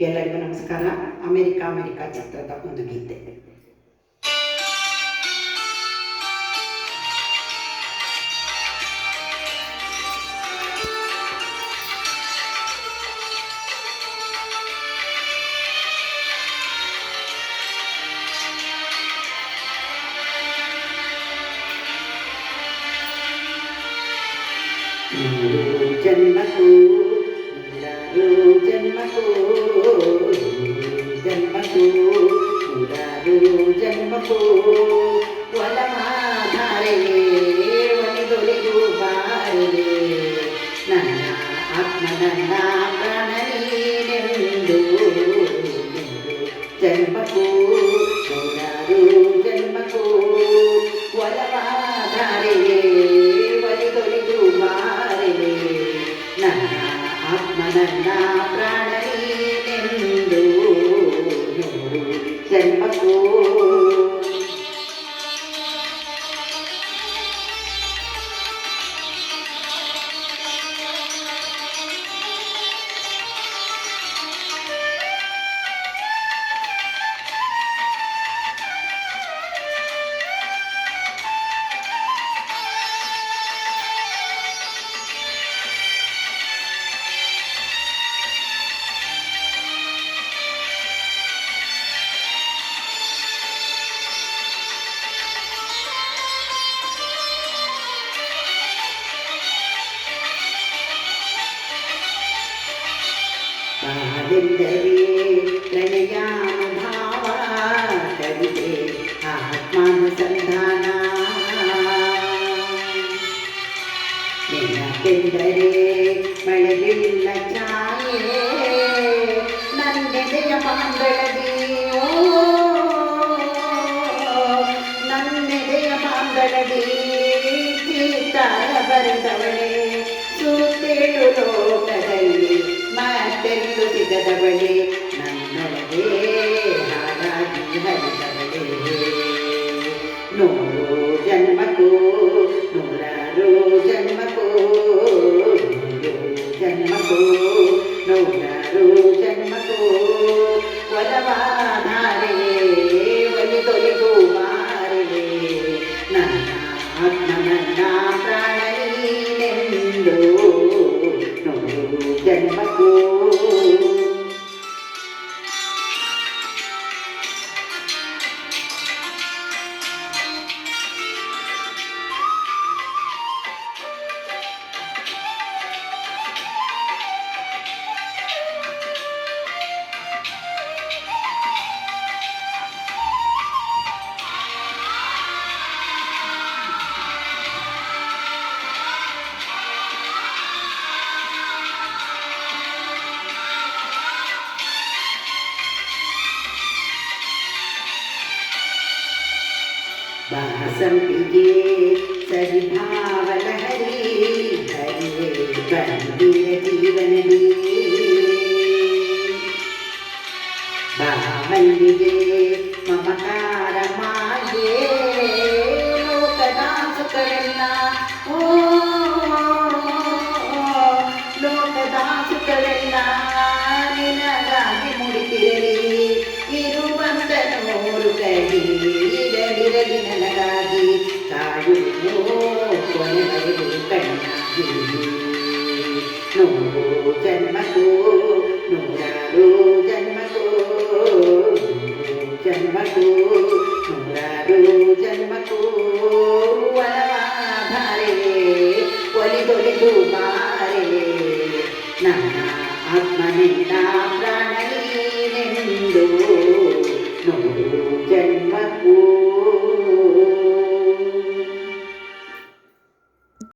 ಎಲ್ಲರಿಗೂ ನಮಸ್ಕಾರ America America ಚಿತ್ರದ ಒಂದು ಗೀತೆ ನೂರು ಜನ್ಮಕ್ಕೂ ನೂರಾರು ಜನ್ಮಕ್ಕೂ ಒಲಮಾಧಾರೆಯೇ ಒಲಿದೊಲಿದು ಬಾರದೆ ನನ್ನ ಆತ್ಮ ನನ್ನ ಪ್ರಾಣ ನೀನೆಂದು ಜನ್ಮಕ್ಕೂ ನೂರಾರು ಜನ್ಮಕ್ಕೂ ಒಲವಾಧಾರೆಯೇ ಒಲಿದೊಲಿದು ಮಾರಿದೆ ನನ್ನ ಆತ್ಮ ನನ್ನ Dan. ದುಂದವೇ ಪ್ರಣಯಾಮ ಭಾವ ಕವಿತೆ ಆತ್ಮಾನುಸಂಧಾನ ನೆನಪೆಂದರೆ ಮಳೆಗಿಲ್ಲ ಛಾಯೆ ನನ್ನೆದೆಯ ಪಾಂಬಳದಿಯೋ ನನ್ನೆದೆಯ ಪಾಂಬಳದಿ ತೀರ್ಥಾಯ ಬರೆದವಳೆ. చెట్లు वासं पिके हरे बन्दिरे ಇರಲಿರಲಿ ನನಗಾಗಿ ಕಾಯುವುದು ಕೊನೆವರೆಗೂ ಕಣ್ಣಾಗಿ ನೂರು ಜನ್ಮಕ್ಕೂ ನೂರಾರು ಜನ್ಮಕ್ಕೂ ನೂರು ಜನ್ಮಕ್ಕೂ ನೂರಾರು ಜನ್ಮಕ್ಕೂ ಒಲವಾಧಾರೆ ಒಲಿದೊಲಿದು ಮಾರೆ ನನ್ನ ಆತ್ಮನಿಂದ